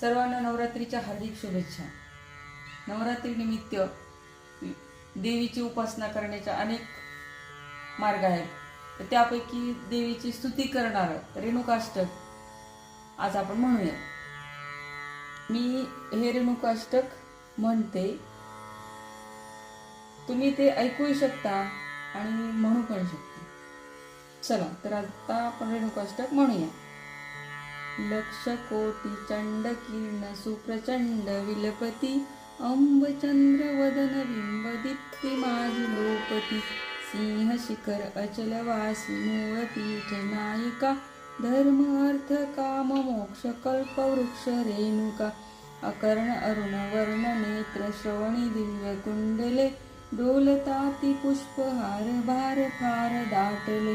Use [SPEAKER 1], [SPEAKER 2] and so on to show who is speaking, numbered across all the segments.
[SPEAKER 1] सर्वांना नवरात्रीच्या हार्दिक शुभेच्छा. नवरात्री निमित्त देवीची उपासना करण्याच्या अनेक मार्ग आहेत. तर त्यापैकी देवीची स्तुती करणारं रेणुकाष्टक आज आपण म्हणूया. मी हे रेणुकाष्टक म्हणते. तुम्ही ते ऐकूही शकता आणि म्हणू पण शकता. चला तर आता आपण रेणुकाष्टक म्हणूया लक्ष कोटी चंड किरण सुप्रचंड विलपती अंब चंद्र वदन बिंब दीप्ती माझी लोपती सिंह शिखर अचल वासी मूळ पीठ नायिका धर्म अर्थ काम मोक्ष कल्प वृक्ष रेणुका अकर्ण अरुण वर्ण नेत्र श्रवणी दिव्य कुंडले डोलताती पुष्पहार भार फार दाटले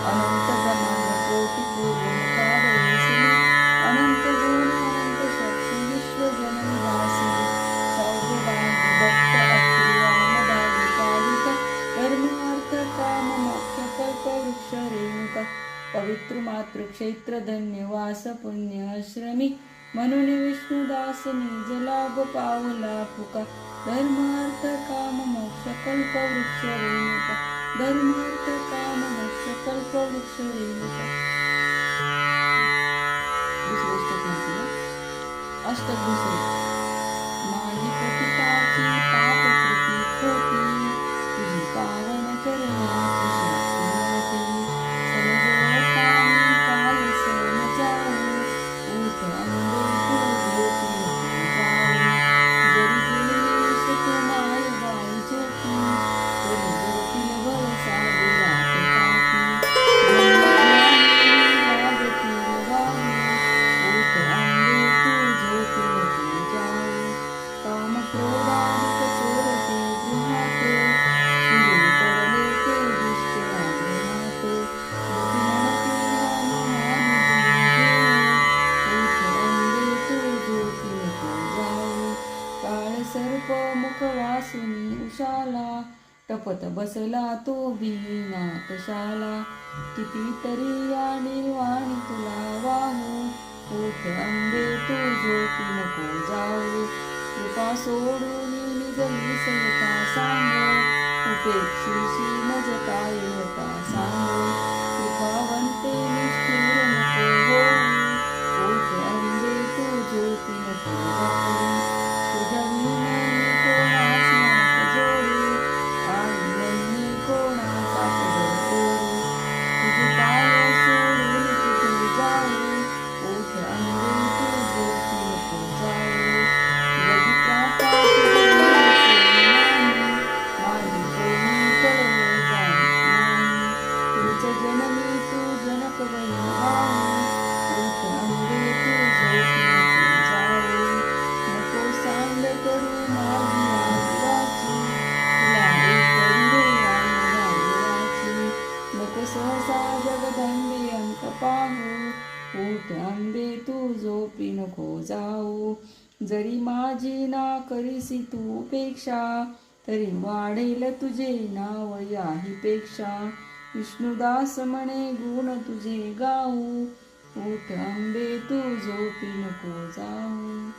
[SPEAKER 1] अनंत ब्रह्मांड कोटी पूर्व मुखादयेसनी अनंत गुण अनंत शक्ती वासिनी भक्त कालिका काम मोक्ष कल्प वृक्ष रेणुका पवित्र मातृ क्षेत्र धन्य वास पुण्य आश्रमी म्हणून विष्णुदास निज लाभ पावला फुका धर्म अर्थ काम मोक्ष कल्प वृक्ष रेणुका धर्मार्थ काम मोक्ष कल्प वृक्ष रेणुका दुसरं अष्टक अष्टक माझी पाप कृती खोटी तुझी पावन करण्याची वासुनी टपत बसला तो बिना कशाला? कितीतरी या निर्वाणी तुला वाहू उठ अंबे तू ज्योती नको जाऊ. कृपा सोडून निघली सयता सांग उपेक्षीशी मज काय होता सांग. नको सहसा जगदंबे अंत पाहू उठ अंबे तू झोपी नको जाऊ. जरी माझी ना करीसी तू उपेक्षा तरी वाढेल तुझे नाव याहीपेक्षा विष्णुदास म्हणे गुण तुझे गाऊ. अंबे उठ अंबे तू झोपी नको जाऊ.